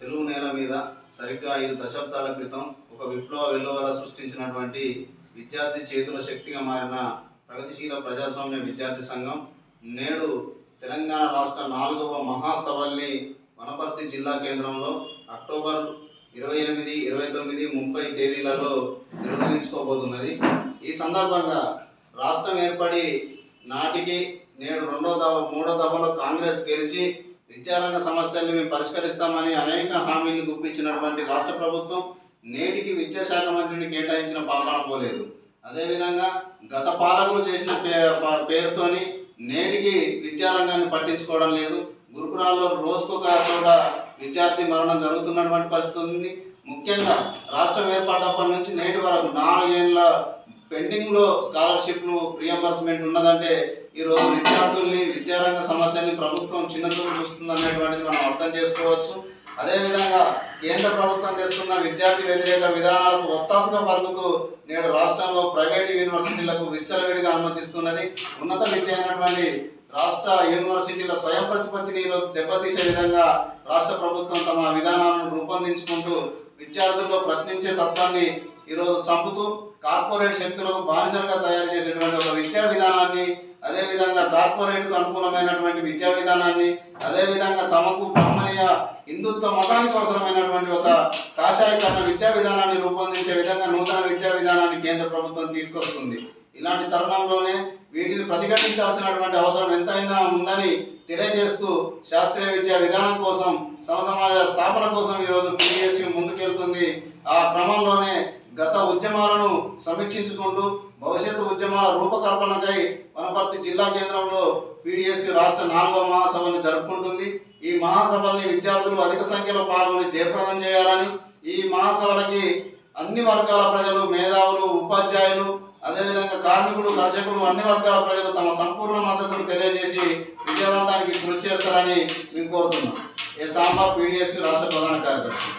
తెలుగు నేల మీద సరిగ్గా ఐదు దశాబ్దాల క్రితం ఒక విప్లవ వెలువల సృష్టించినటువంటి విద్యార్థి చేతుల శక్తిగా మారిన ప్రగతిశీల ప్రజాస్వామ్య విద్యార్థి సంఘం నేడు తెలంగాణ రాష్ట్ర నాలుగవ మహాసభల్ని వనపర్తి జిల్లా కేంద్రంలో అక్టోబర్ ఇరవై ఎనిమిది ఇరవై తొమ్మిది ముప్పై తేదీలలో నిర్వహించుకోబోతున్నది. ఈ సందర్భంగా రాష్ట్రం ఏర్పడి నాటికి నేడు రెండో దవ మూడో దఫలో కాంగ్రెస్ గెలిచి విద్యారంగ సమస్యల్ని మేము పరిష్కరిస్తామని అనేక హామీలు గుప్పించినటువంటి రాష్ట్ర ప్రభుత్వం నేటికి విద్యాశాఖ మంత్రిని కేటాయించిన పాలన పోలేదు. అదేవిధంగా గత పాలకులు చేసిన పే పేరుతోని నేటికి విద్యారంగాన్ని పట్టించుకోవడం లేదు. గురుకులాల్లో రోజుకొక చోట విద్యార్థి మరణం జరుగుతున్నటువంటి పరిస్థితి ఉంది. ముఖ్యంగా రాష్ట్రం ఏర్పడ్డప్పటి నుంచి నేటి వరకు నాలుగేళ్ళ పెండింగ్లో స్కాలర్షిప్లు రియంబర్స్మెంట్ ఉన్నదంటే ఈ రోజు విద్యార్థుల్ని విద్యారంగ సమస్యల్ని ప్రభుత్వం చిన్నచూపు చూస్తుంది అనేటువంటిది మనం అర్థం చేసుకోవచ్చు. అదేవిధంగా కేంద్ర ప్రభుత్వం చేస్తున్న విద్యార్థి వ్యతిరేక విధానాలకు ఒత్తాసుగా పలుకుతూ నేడు రాష్ట్రంలో ప్రైవేటు యూనివర్సిటీలకు విచ్చలవిడిగా అనుమతిస్తున్నది. ఉన్నత విద్య అయినటువంటి రాష్ట్ర యూనివర్సిటీల స్వయం ప్రతిపత్తిని ఈరోజు దెబ్బతీసే విధంగా రాష్ట్ర ప్రభుత్వం తమ విధానాలను రూపొందించుకుంటూ విద్యార్థుల్లో ప్రశ్నించే తత్వాన్ని ఈరోజు చంపుతూ కార్పొరేట్ శక్తులకు బానిసలుగా తయారు చేసేటువంటి ఒక విద్యా విధానాన్ని అదేవిధంగా కార్పొరేట్కు అనుకూలమైనటువంటి విద్యా విధానాన్ని అదేవిధంగా తమకు బ్రాహ్మణీయ హిందుత్వ మతానికి అవసరమైనటువంటి ఒక కాషాయకరణ విద్యా విధానాన్ని రూపొందించే విధంగా నూతన విద్యా విధానాన్ని కేంద్ర ప్రభుత్వం తీసుకొస్తుంది. ఇలాంటి తరుణంలోనే వీటిని ప్రతిఘటించాల్సినటువంటి అవసరం ఎంతైనా ఉందని తెలియజేస్తూ శాస్త్రీయ విద్యా విధానం కోసం సమసమాజ స్థాపన కోసం ఈరోజు పిఎస్యు ముందుకెళ్తుంది. ఆ క్రమంలోనే గత ఉద్యమాలను సమీక్షించుకుంటూ భవిష్యత్తు ఉద్యమాల రూపకల్పనకై వనపర్తి జిల్లా కేంద్రంలో పీడిఎస్ రాష్ట్ర నాలుగవ మహాసభను జరుపుకుంటుంది. ఈ మహాసభల్ని విద్యార్థులు అధిక సంఖ్యలో పాల్గొని జయప్రదం చేయాలని ఈ మహాసభలకి అన్ని వర్గాల ప్రజలు మేధావులు ఉపాధ్యాయులు అదేవిధంగా కార్మికులు కర్షకులు అన్ని వర్గాల ప్రజలు తమ సంపూర్ణ మద్దతును తెలియజేసి విజయవంతానికి కృషి చేస్తారని మేము కోరుతున్నాం. ఏ సాంబా పీడిఎస్ రాష్ట్ర ప్రధాన కార్యదర్శి.